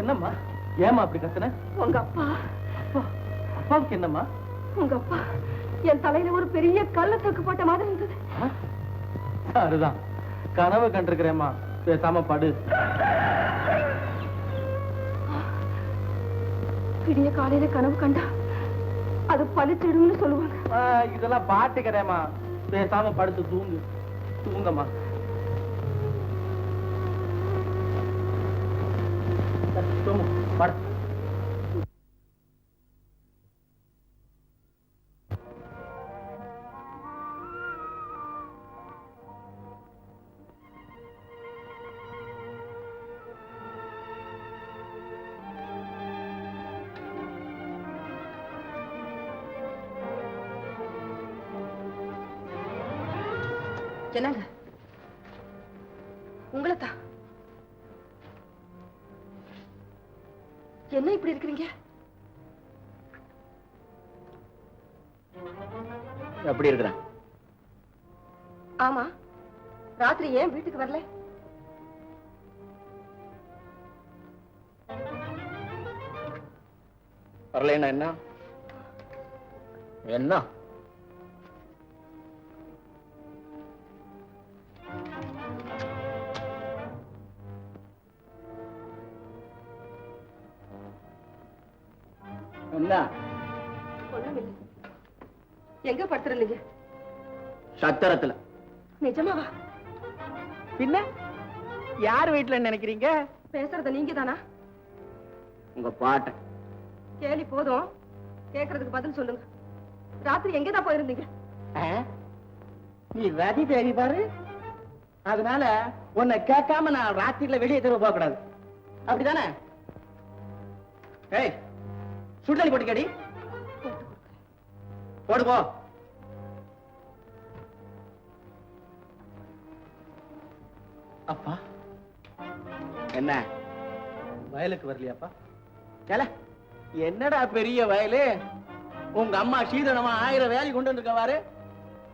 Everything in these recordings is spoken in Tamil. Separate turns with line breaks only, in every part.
என்னம்மா? ஏமா அப்படி கத்துன?
உங்க அப்பா.
அப்பா அப்பாவுக்கு என்னம்மா?
உங்க அப்பா என் தலையில ஒரு பெரிய கல்ல தூக்கு போட்ட மாதிரி இருந்தது?
அதுதான். கனவு கண்டிருக்கிறேம்மா. பேசாம படு.
விடிய காலையில கனவு கண்டா அது பளிச்சிடும்னு சொல்லுவாங்க.
இதெல்லாம் பாட்டு கிடையாமா பேசாம படுத்து தூங்கு. தூங்கம்மா சரி, தூங்கு எப்படி இருக்கிறேன்.
ஆமா. ராத்திரி ஏன் வீட்டுக்கு வரல?
வரலைன்னா என்ன? என்ன?
எங்க படுத்துருந்தீங்க
சத்திரத்துல.
நிஜமாவா?
பின்ன? யார் வீட்டுல நினைக்கிறீங்க?
பேசுறது நீங்க தானா
உங்க பாட்டை.
கேலி போதும். கேக்குறதுக்கு பதில் சொல்லுங்க. ராத்திரி எங்க தான் போயிருந்தீங்க
நீ ரதி தேடி பாரு. அதனால உன்னை கேட்காம நான் ராத்திரில வெளியே தெருவ போக கூடாது அப்படிதானே? ஏய் சுடுதண்ணி போட்டு கேடி போடு அப்பா. என்ன? வயலுக்கு வரலையாப்பா? கேல என்னடா பெரிய வயலு? உங்க அம்மா சீதனமா ஆயிரம் வேலை கொண்டு வந்திருக்கவாரு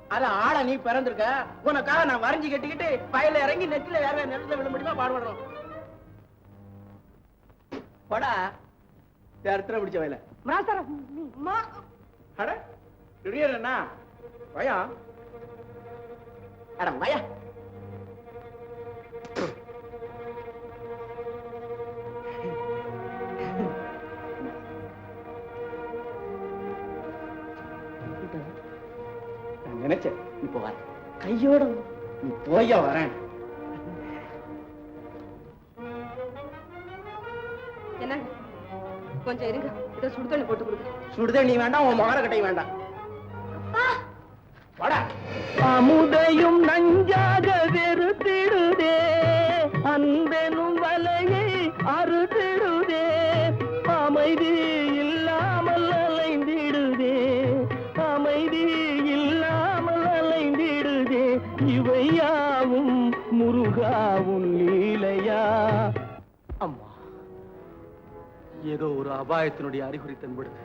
அத ஆள நீ பிறந்திருக்க. உனக்காக நான் வரைஞ்சு கட்டிக்கிட்டு வயல்ல இறங்கி நெத்தில வேற நிலத்துல விட முடியுமா பாடுபடுறோம் படா. இடத்துல பிடிச்ச வயல. அட திடீர் என்ன வயா அட வயா இப்போ வர கையோட. நீ போய வரேன்.
என்னங்க? கொஞ்சம் இருங்க. இதை சுடுதண்ணி போட்டு கொடுங்க.
சுடுதண்ணி வேண்டாம் உன் மகர வேண்டாம். வாடா. அமுதையும் நஞ்சாக வெறுத்திடுதே. அன்பெனும் வலையை அறுத்திடுதே. அமைதி ஏதோ ஒரு அபாயத்தினுடைய அறிகுறி தென்படுது.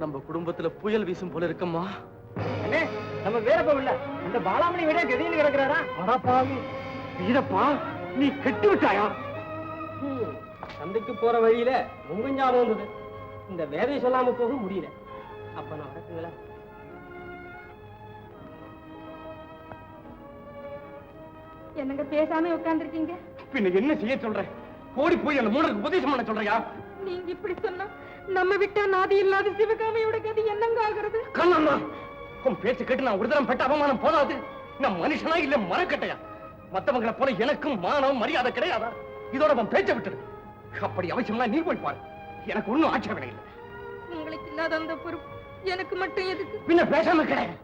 நம்ம குடும்பத்துல புயல் வீசும் போல இருக்கம்மா.
நம்ம வீரப்ப இல்ல அந்த பாலாமணி விட கதியில் கிடக்குறாரா?
அடப்பாவி வீரப்பா நீ கெட்டு விட்டாயா?
சந்தைக்கு போற வழியில உங்க ஞாபகம் வந்தது. இந்த வேதை சொல்லாம போக முடியல. அப்ப நான் நடக்குங்களா
என்னங்க பேசாம உட்கார்ந்துருக்கீங்க?
பின்ன என்ன செய்ய சொல்ற? ஓடி போய் அந்த மூடருக்கு உபதேசம் பண்ண சொல்றியா?
நீங்க இப்படி சொன்னா நம்ம விட்டா நாதி இல்லாத சிவகாமியோட கதி என்னங்க ஆகுறது
கண்ணம்மா உன் பேச்சு கேட்டு நான் ஒரு தரம் பட்ட அவமானம் போதாது. நான் மனுஷனா இல்ல மரக்கட்டையா? மத்தவங்களை போல எனக்கும் மானம் மரியாதை கிடையாதா? இதோட உன் பேச்சை விட்டுடு. அப்படி அவசியம்னா நீ போய் பாரு. எனக்கு ஒண்ணும் ஆட்சேபனை இல்லை.
உங்களுக்கு இல்லாத அந்த பொறுப்பு எனக்கு மட்டும் எதுக்கு?
பின்ன பேசாம கிடையாது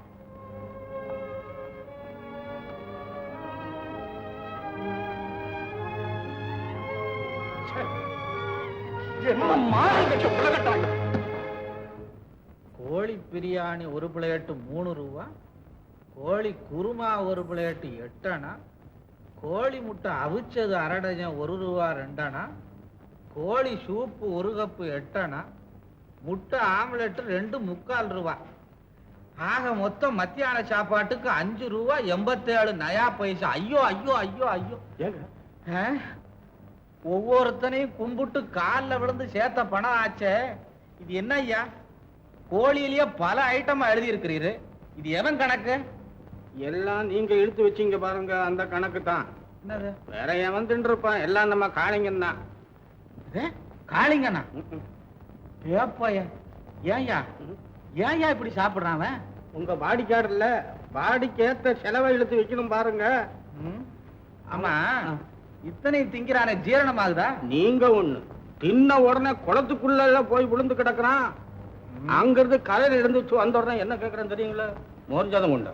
என்ன மாறுகிட்ட உலகட்டாங்க
கோழி பிரியாணி ஒரு பிளேட்டு மூணு ரூபா கோழி குருமா ஒரு பிளேட்டு எட்டணா கோழி முட்டை அவிச்சது அரை டஜன் ஒரு ரூபா ரெண்டணா கோழி சூப்பு ஒரு கப்பு எட்டணா முட்டை ஆம்லெட் ரெண்டு முக்கால் ரூபா. ஆக மொத்தம் மத்தியான சாப்பாட்டுக்கு அஞ்சு ரூபா எண்பத்தேழு நயா பைசா. ஐயோ ஐயோ ஐயோ ஐயோ? ஒவ்வொருத்தனையும் கும்பிட்டு காலில் விழுந்து சேர்த்த பணம் ஆச்சே. இது என்ன ஐயா? கோழியிலேயே பல ஐட்டமா எழுதி இருக்கிறீரு இது எவன் கணக்கு?
எல்லாம் நீங்க இழுத்து வச்சீங்க பாருங்க அந்த கணக்கு தான்.
என்னது?
வேற எவன் தின்றுப்பான்? எல்லாம் நம்ம காளிங்கன் தான்?
காளிங்கண்ணா? ஏப்பாயா ஏன்யா ஏன்யா இப்படி சாப்பிடுறான் அவன்?
உங்க பாடிக்காடுல பாடிக்கேத்த செலவை இழுத்து வைக்கணும் பாருங்க.
ம்? ஆமா. இத்தனை திங்கிறானே ஜீரணமாகுதா?
நீங்க ஒண்ணு. தின்ன உடனே குளத்துக்குள்ள போய் விழுந்து கிடக்குறான். அங்கிருந்து கரையில இருந்து வந்த உடனே என்ன கேக்குறேன் தெரியுங்களா? மோர் ஜாதம் உண்டா?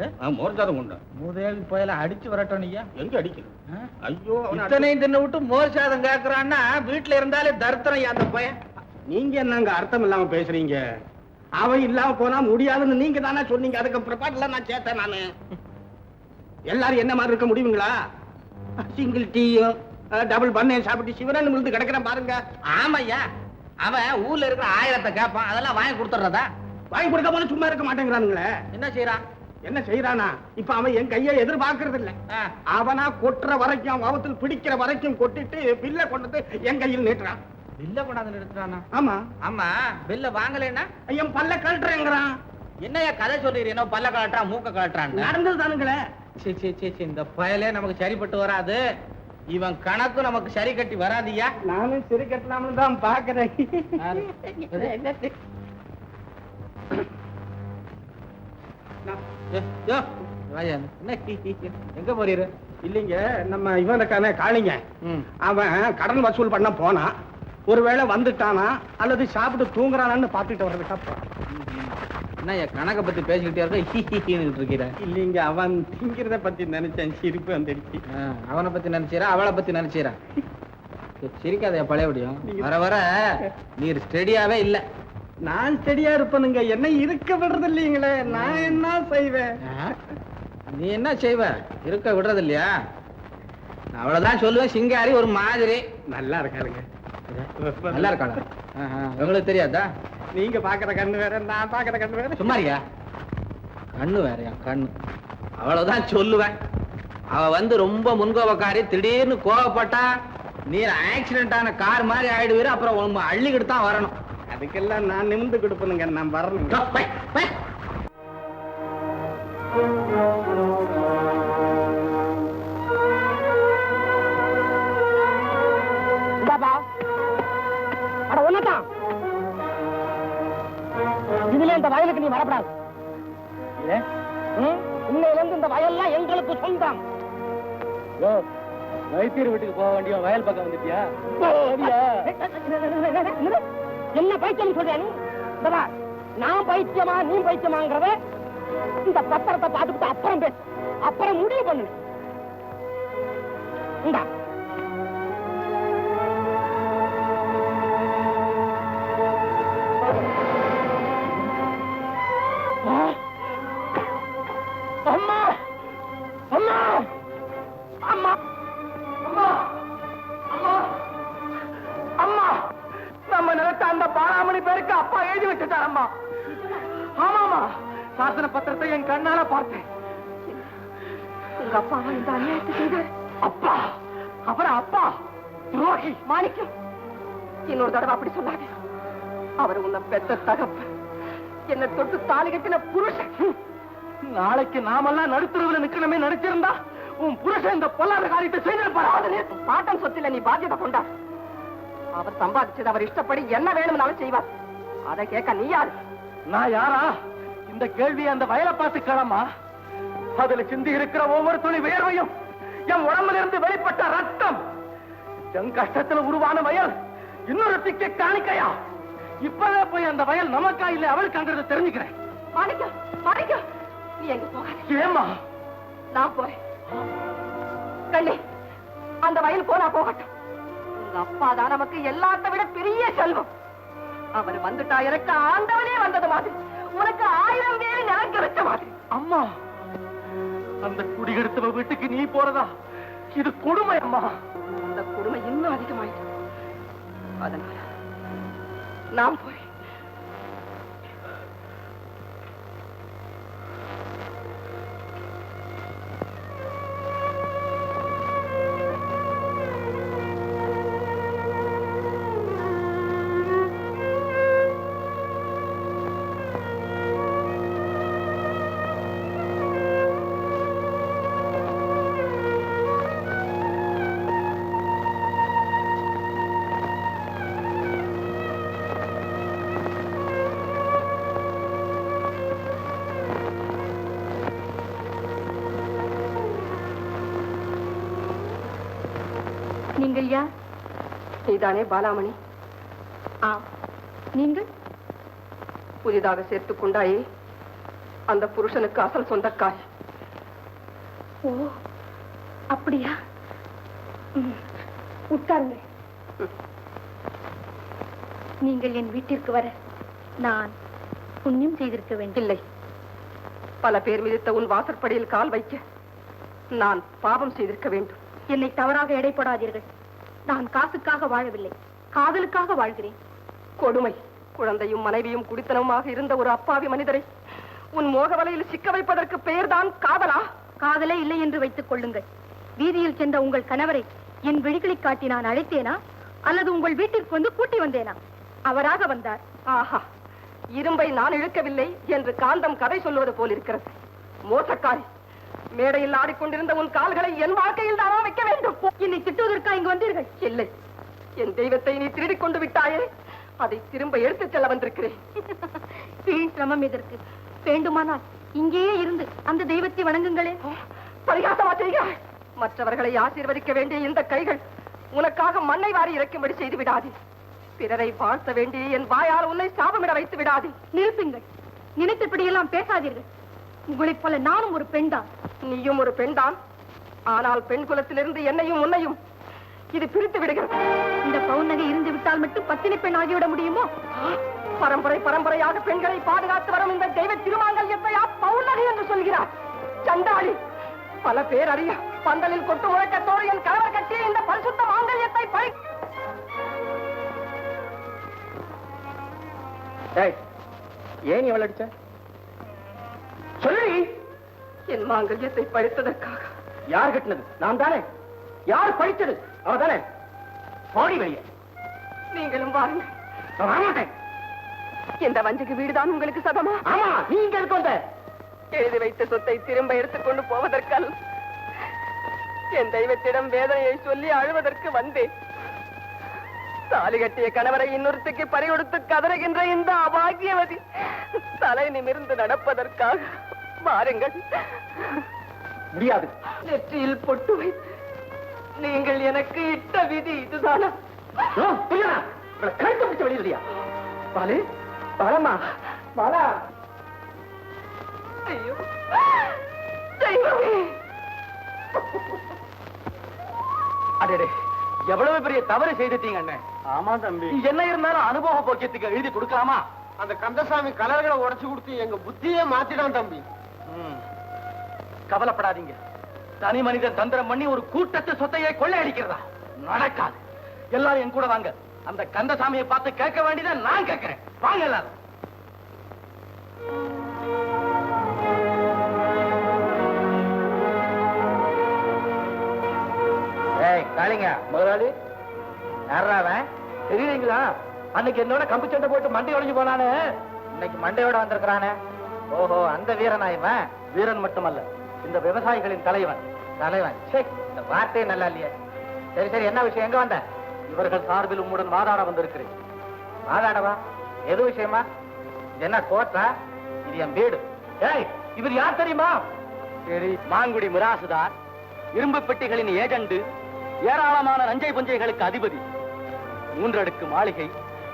ஏ?
ஆ, மோர் ஜாதம் உண்டா?
மூதேவி புயல அடிச்சு வரட்டும்
எங்க அடிக்கணும்? ஐயோ
இத்தனையும் தின்னு விட்டு மோர் சாதம் கேக்குறான்னா வீட்டுல இருந்தாலே தரித்திரம் ஐயா அந்த பையன்?
நீங்க என்னங்க அர்த்தம் இல்லாம பேசுறீங்க? அவன் இல்லாம போனா முடியாதுன்னு நீங்க தானே சொன்னீங்க. அதுக்கு பிற்பாடுல நான் சேர்த்தேன் நானு. எல்லாரும் என்ன மாதிரி இருக்க முடியுங்களா? சிங்கிள் டீயும் டபுள் பண்ணையும் சாப்பிட்டு சிவரன் விழுந்து கிடக்குறேன் பாருங்க.
ஆமாய்யா அவன் ஊர்ல இருக்கிற ஆயிரத்தை கேட்பான் அதெல்லாம் வாங்கி கொடுத்துட்றதா?
வாங்கி கொடுக்க போல சும்மா இருக்க மாட்டேங்கிறானுங்களே.
என்ன செய்யறான்
என்ன செய்யறானா இப்ப அவன் என் கையை எதிர்பார்க்கறது இல்ல அவனா கொட்டுற வரைக்கும் அவத்தில் பிடிக்கிற வரைக்கும் கொட்டிட்டு பில்ல கொண்டு வந்து என் கையில் நீட்டுறான்.
பில்ல கொண்டாந்து எடுத்துட்டானா
ஆமா.
ஆமா. பில்ல வாங்கலைன்னா?
என் பல்ல கழட்டுறேங்கிறான்.
என்னய்யா கதை என்ன பல்ல கலட்டுறான் மூக்க கலட்டுறான்
நடந்தது தானுங்களே.
இந்த பயலே நமக்கு சரிப்பட்டு வராது. இவன் கணக்கு நமக்கு சரி கட்டி வராதியா?
நானும் சிறு கட்டலாம்னு தான் பாக்குறேன்.
எங்க போறீரு?
இல்லைங்க நம்ம இவன் இருக்கானே காளிங்க. அவன் கடன் வசூல் பண்ண போனான். ஒருவேளை வந்துட்டானா அல்லது சாப்பிட்டு தூங்குறானான்னு பார்த்துட்டு வர்றதுக்கா போறான்.
என்ன கணக்க பத்தி பேசிக்கிட்டே இருக்க இருக்கிற
இல்லைங்க அவன் திங்கிறத பத்தி நினைச்சேன் சிரிப்பு வந்துடுச்சு.
அவனை பத்தி நினைச்சீரா அவளை பத்தி நினைச்சீரா சிரிக்காதயா பழையபடியும் வர வர நீர் ஸ்டெடியாவே இல்ல.
நான் செடியா இருப்பனுங்க என்ன இருக்க விடுறது இல்லைங்களே நான் என்ன செய்வேன்?
நீ என்ன செய்வ? இருக்க விடுறது இல்லையா அவ்வளவுதான் சொல்லுவேன் சிங்காரி ஒரு மாதிரி.
நல்லா இருக்காருங்க
நல்லா இருக்காளா? உங்களுக்கு தெரியாதா?
நீங்க பாக்குற கண்ணு வேற நான் பாக்குற கண்ணு வேற.
சும்மாரியா? கண்ணு வேறயா கண்ணு. அவ்வளவுதான் சொல்லுவேன். அவ வந்து ரொம்ப முன்கோபக்காரி. திடீர்னு கோவப்பட்டா நீர் ஆக்சிடென்ட் ஆன கார் மாதிரி ஆயிடுவீரு அப்புறம் உங்க அள்ளிக்கிட்டு தான் வரணும்.
அதுக்கெல்லாம் நான் நிமிந்து கொடுப்பனுங்க நான் வரணுங்க.
நீ வரப்படாது. ம்? இன்னையில இருந்து இந்த வயல்லாம் எங்களுக்கு சொந்தம்.
வைத்தியர் வீட்டுக்கு போக வேண்டிய வயல் பக்கம் வந்துட்டியா?
என்ன பைத்தியம் பார், நான் பைத்தியமா நீ பைத்தியமாங்கிறத இந்த பத்திரத்தை பார்த்துக்கிட்டு அப்புறம் பேசு. அப்புறம் முடிவு பண்ணு. இந்தா.
இந்த அநியாயத்தை செய்தார்
அப்பா! அப்புறம் அப்பா? துரோகி!
மாணிக்கம்! இன்னொரு தடவை அப்படி சொல்லாதே. அவர் உன்னை பெத்த தகப்ப என்ன தொட்டு தாலி கட்டின புருஷன்.
நாளைக்கு நாமெல்லாம் நடுத்தருவில் நிக்கணுமே நடிச்சிருந்தா உன் புருஷன் இந்த பொல்லாத காரியத்தை செய்திருப்பாரு
பாட்டம் சொத்துல நீ பாத்தியத்தை கொண்டா. அவர் சம்பாதிச்சது அவர் இஷ்டப்படி என்ன வேணும்னாலும் செய்வார். அதை கேட்க நீ யாரு?
நான் யாரா? இந்த கேள்வி அந்த வயலை பார்த்து கிளம்பா அதுல சிந்தி இருக்கிற ஒவ்வொரு துளி வியர்வையும் என் உடம்புல இருந்து வெளிப்பட்ட ரத்தம். என் கஷ்டத்துல உருவான வயல். இன்னொரு திக்க காணிக்கையா? இப்பவே போய் அந்த வயல் நமக்கா இல்ல அவளுக்காங்கிறத தெரிஞ்சுக்கிறேன்.
மாணிக்கம் மாணிக்கம் நீ எங்க போகாத.
ஏமா
நான் போறேன். கண்ணே அந்த வயல் போனா போகட்டும். உங்க அப்பா தான் நமக்கு எல்லாத்த விட பெரிய செல்வம். அவர் வந்துட்டா எனக்கு ஆண்டவனே வந்தது மாதிரி. உனக்கு ஆயிரம் பேர் நிலம் கிடைச்ச மாதிரி.
அம்மா! அந்த குடிகெடுத்தவ வீட்டுக்கு நீ போறதா? இது கொடுமை அம்மா.
அந்த கொடுமை இன்னும் அதிகமாயிட்டு. அதனால நான் போய் யார் நீதானே பாலாமணி. ஆம் நீங்கள்? புதிதாக சேர்த்துக் கொண்டாயே அந்த புருஷனுக்கு அசல் சொந்தக்காரி. ஓ அப்படியா? உட்காருங்க. நீங்கள் என் வீட்டிற்கு வர நான் புண்ணியம் செய்திருக்க வேண்டும். இல்லை. பல பேர் மிதித்த உன் வாசற்படியில் கால் வைக்க நான் பாவம் செய்திருக்க வேண்டும். என்னை தவறாக எடைப்படாதீர்கள். நான் காசுக்காக வாழவில்லை. காதலுக்காக வாழ்கிறேன். கொடுமை. குழந்தையும் மனைவியும் குடித்தனவுமாக இருந்த ஒரு அப்பாவி மனிதரை உன் மோக வலையில் சிக்க வைப்பதற்கு பெயர்தான் காதலா? காதலே இல்லை என்று வைத்துக் கொள்ளுங்கள். வீதியில் சென்ற உங்கள் கணவரை என் விழிகளை காட்டி நான் அழைத்தேனா? அல்லது உங்கள் வீட்டிற்கு வந்து கூட்டி வந்தேனா? அவராக வந்தார். ஆஹா. இரும்பை நான் இழுக்கவில்லை என்று காந்தம் கதை சொல்லுவது போல் இருக்கிறது. மோசக்காரி மேடையில் ஆடிக்கொண்டிருந்த உன் கால்களை என் வாழ்க்கையில் தானா வைக்க வேண்டும் என்னை திட்டுவதற்கா இங்கு வந்தீர்கள் இல்லை. என் தெய்வத்தை நீ திருடிக் கொண்டு விட்டாயே. அதை திரும்ப எடுத்துச் செல்ல வந்திருக்கிறேன். வீண் சிரமம் எதற்கு? வேண்டுமானால் இங்கேயே இருந்து அந்த தெய்வத்தை வணங்குங்களே. பரிகாசமா செய்கிறாய் மற்றவர்களை ஆசீர்வதிக்க வேண்டிய இந்த கைகள் உனக்காக மண்ணை வாரி இறக்கும்படி செய்து விடாதே. பிறரை வாழ்த்த வேண்டிய என் வாயால் உன்னை சாபமிட வைத்து விடாதே. நிறுத்துங்கள். நினைத்தபடியெல்லாம் பேசாதீர்கள். உங்களைப் போல நானும் ஒரு பெண்தான். நீயும் ஒரு பெண்தான். ஆனால் பெண் குலத்திலிருந்து என்னையும் உன்னையும் இது பிரித்து விடுகிறது. இந்த பவுநகை இருந்து விட்டால் மட்டும் பத்தினி பெண் ஆகிவிட முடியுமோ? பரம்பரை பரம்பரையாக பெண்களை பாதுகாத்து வரும் இந்த தெய்வ திருமாங்கல்யத்தையா பவுநகை என்று சொல்கிறார்? சண்டாளி பல பேர் அறிய பந்தலில் கொட்டு முழக்கத்தோடு என் கணவர் கட்டிய இந்த பரிசுத்த மாங்கல்யத்தை
ஏய் ஏன் நீ அவளை அடிச்ச? சொல்லி.
என் மாங்கல்யத்தை பறித்ததற்காக
யார் கட்டினது? நான் தானே? யார் படிச்சது அவ தானே பாடி வெளியே.
நீங்களும்
வரமாட்டேன்.
இந்த வஞ்சக வீடுதான் உங்களுக்கு சதமா?
ஆமா நீ இங்க இருக்க வந்த?
எழுதி வைத்த சொத்தை திரும்ப எடுத்துக்கொண்டு போவதற்கல். என் தெய்வத்திடம் வேதனையை சொல்லி அழுவதற்கு வந்தேன். தாலி கட்டிய கணவரை இன்னொருத்துக்கு பறிகொடுத்து கதறுகின்ற இந்த அபாகியவதி தலை நிமிர்ந்து நடப்பதற்காக வாருங்கள்.
முடியாது.
நெற்றியில் பொட்டு வைத்து நீங்கள் எனக்கு இட்ட விதி இதுதானா?
புரியலா கழுத்து பிடிச்ச வெளியிலையா பாலு பாலம்மா. பாலா.
ஐயோ. தெய்வமே.
அடடே எவ்வளவு பெரிய தவறு செய்துட்டீங்க அண்ணே.
ஆமா தம்பி.
என்ன இருந்தாலும் அனுபவ போக்கியத்துக்கு எழுதி கொடுக்கலாமா?
அந்த கந்தசாமி கலர்களை உடைச்சு கொடுத்து எங்க புத்தியே மாத்திடான் தம்பி.
ம். கவலைப்படாதீங்க. தனி மனிதன் தந்திரம் பண்ணி ஒரு கூட்டத்து சொத்தையை கொள்ளையடிக்கிறதா? நடக்காது. எல்லாரும் என் கூட வாங்க. அந்த கந்தசாமியை பார்த்து கேட்க வேண்டியதை நான் கேட்கிறேன். வாங்க எல்லாரும்.
ஏய் காளிங்க.
முதலாளி.
யாராவன்
தெரியுறீங்களா அன்னைக்கு என்னோட கம்பி சண்டை போட்டு மண்டை உடைஞ்சு போனானே.
இன்னைக்கு மண்டையோட வந்திருக்கிறானே. ஓஹோ அந்த வீரனா இவன்?
வீரன் மட்டுமல்ல. இந்த விவசாயிகளின் தலைவன்.
தலைவன். சே இந்த வார்த்தையே நல்லா இல்லையே. சரி சரி என்ன விஷயம்? எங்க வந்த?
இவர்கள் சார்பில் உம்முடன் வாதாட வந்திருக்கிறேன்.
வாதாடவா? எது விஷயமா? இது என்ன கோட்டா இது என் வீடு.
ஏய் இவர் யார் தெரியுமா? சரி மாங்குடி மிராசுதார் இரும்பு பெட்டிகளின் ஏஜெண்டு ஏராளமான நஞ்சை புஞ்சைகளுக்கு அதிபதி மூன்றடுக்கு மாளிகை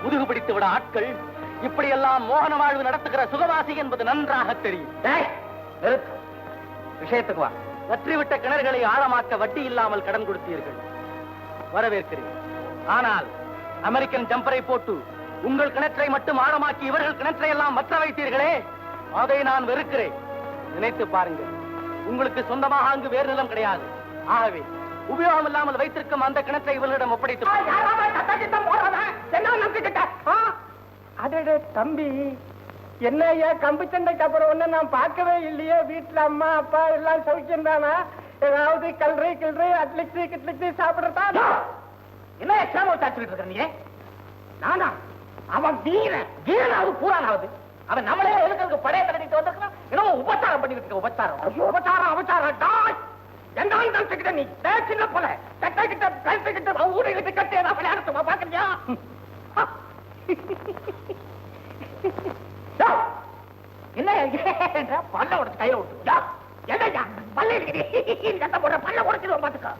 முதுகு பிடித்து விட ஆட்கள் இப்படியெல்லாம் மோகன வாழ்வு நடத்துகிற சுகவாசி என்பது நன்றாக தெரியும்.
நிறுத்து. விஷயத்துக்கு வா.
வற்றிவிட்ட கிணறுகளை ஆழமாக்க வட்டி இல்லாமல் கடன் கொடுத்தீர்கள். வரவேற்கிறேன். ஆனால் அமெரிக்கன் ஜம்பரை போட்டு உங்கள் கிணற்றை மட்டும் ஆழமாக்கி இவர்கள் கிணற்றை எல்லாம் மற்ற வைத்தீர்களே? அதை நான் வெறுக்கிறேன். நினைத்து பாருங்கள். உங்களுக்கு சொந்தமாக அங்கு வேறு நிலம் கிடையாது. ஆகவே உபயோகம் இல்லாமல் வைத்திருக்கும் அந்த கிணற்றை இவர்களிடம் ஒப்படைத்து
தம்பி. என்ன ஏன் கம்பி சண்டைக்கு அப்புறம் ஒண்ணு நான் பார்க்கவே இல்லையே? வீட்டுல அம்மா அப்பா எல்லாம் சௌக்கியம் தானா ஏதாவது கல்றி கிள்றி அட்லிக்ஸி கிட்லிக்ஸி சாப்பிடுறதா?
என்ன எக்ஸாம் வச்சாச்சுட்டு இருக்க நீ நானா? அவன் வீரன். வீரனாவது பூரானாவது அவன் நம்மளே எதுக்கு பழைய கட்டிட்டு வந்திருக்கான் என்னமோ உபச்சாரம் பண்ணிட்டு இருக்க உபச்சாரம். ஐயோ, உபச்சாரம் உபச்சாரம் டாய்! நினைச்சுக்கிட்ட நீ சின்ன போல. கட்டை கிட்ட கழுத்து கிட்ட ஊரை கிட்ட கட்டி ஏதாவது விளையாடுறதுமா பாக்குறியா என்ன? பல்ல உடச்சு கையில விட்டு என்னையா பல்ல கட்ட போடுற பல்ல பாத்துக்கோ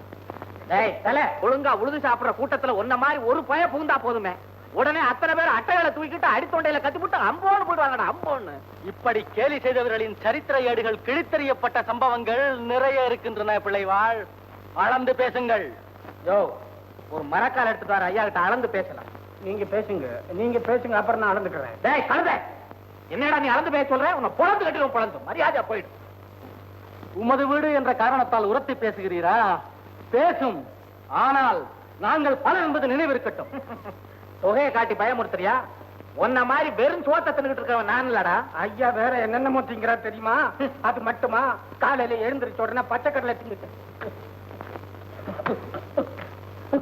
டேய் தல ஒழுங்கா உழுது சாப்பிடுற கூட்டத்துல ஒன்ன மாதிரி ஒரு பய புகுந்தா போதுமே. உடனே அத்தனை பேர் அட்டைகளை தூக்கிட்டு அடித்தொண்டையில கத்திவிட்டு அம்போன்னு போயிடுவாங்கடா அம்போன்னு. இப்படி கேலி செய்தவர்களின் சரித்திர ஏடுகள் கிழித்தறியப்பட்ட சம்பவங்கள் நிறைய இருக்கின்றன பிள்ளைவாள். அளந்து பேசுங்கள். யோ ஒரு மரக்கால் எடுத்துட்டு வர ஐயா கிட்ட அளந்து பேசலாம்.
நீங்க பேசுங்க. நீங்க பேசுங்க அப்புறம் நான் அளந்துக்கிறேன்.
டேய் கழுத! என்னடா நீ அளந்து பேச சொல்ற உன்னை பொழந்து கட்டிடும் பொழந்து மரியாதையா போயிடு உமது வீடு என்ற காரணத்தால் உரத்தி பேசுகிறீரா பேசும் ஆனால் நாங்கள் பலர் என்பது நினைவிருக்கட்டும் தொகையை காட்டி பயமுறுத்துறியா உன்ன மாதிரி வெறும் சோத்த தின்னுகிட்டு இருக்கவன் நான் இல்லடா
ஐயா வேற என்னென்னமோ திங்கிறா தெரியுமா அது மட்டுமா காலையில எழுந்திருச்ச உடனே பச்சைக்கடலை திங்கிட்டேன்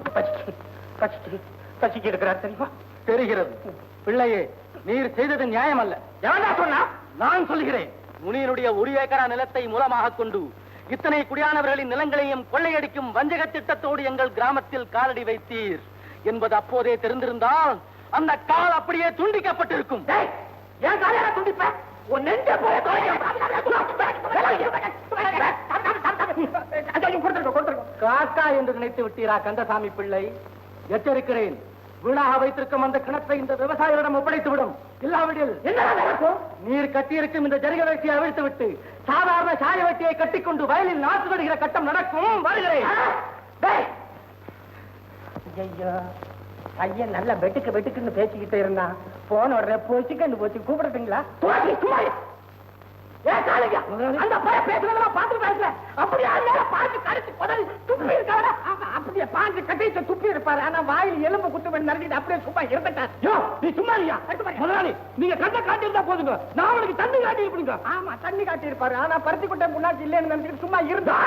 பசிக்கு பசிக்கு பசிக்கு எடுக்கிறார் தெரியுமா
தெரிகிறது பிள்ளையே நீர் செய்தது நியாயம் அல்ல எவன்டா சொன்னா? நான் சொல்கிறேன் முனியனுடைய ஒரு ஏக்கரா நிலத்தை மூலமாக கொண்டு இத்தனை குடியானவர்களின் நிலங்களையும் கொள்ளையடிக்கும் வஞ்சக திட்டத்தோடு எங்கள் கிராமத்தில் காலடி வைத்தீர் என்பது அப்போதே தெரிந்திருந்தால் அந்த கால் அப்படியே துண்டிக்கப்பட்டிருக்கும்.
ஏன் காலையில துண்டிப்ப? உன் நெஞ்ச போய்
காக்கா என்று நினைத்து விட்டீரா கந்தசாமி பிள்ளை? எச்சரிக்கிறேன். வீணாக வைத்திருக்கும் அந்த கிணற்றை இந்த விவசாயிகளிடம் ஒப்படைத்து விடும் இல்லாவிடில் நீர் கட்டியிருக்கும் இந்த ஜரிக வெட்டியை அவிழ்த்து விட்டு சாதாரண சாய வெட்டியை கட்டிக்கொண்டு வயலில் நாற்று நடுகிற கட்டம் நடக்கும். வருகிறேன்
பையன் நல்ல வெட்டுக்கு வெட்டுக்குன்னு பேசிக்கிட்டே இருந்தான். போன உடனே போச்சு கண்டு போச்சு. கூப்பிடட்டுங்களா?
அந்த பையன் பேசுறதெல்லாம் பார்த்து பேசல. அப்படியே அவன் மேல பாஞ்சு கடிச்சு குதறி துப்பி இருக்காடா.
அவன் அப்படியே பாஞ்சு கட்டிட்டு துப்பி இருப்பாரு. ஆனா வாயில் எலும்பு குத்து பண்ணி நறுக்கிட்டு அப்படியே சும்மா இருந்துட்டான்
யோ, நீ சும்மா இருயா. முதலாளி, நீங்க கண்ணை காட்டியிருந்தா போதுங்க. நான் அவனுக்கு தண்ணி காட்டி இருப்பீங்க
ஆமா தண்ணி காட்டி இருப்பாரு ஆனா பருத்தி குட்டை முன்னாடி இல்லைன்னு நினைச்சிட்டு சும்மா இருந்தா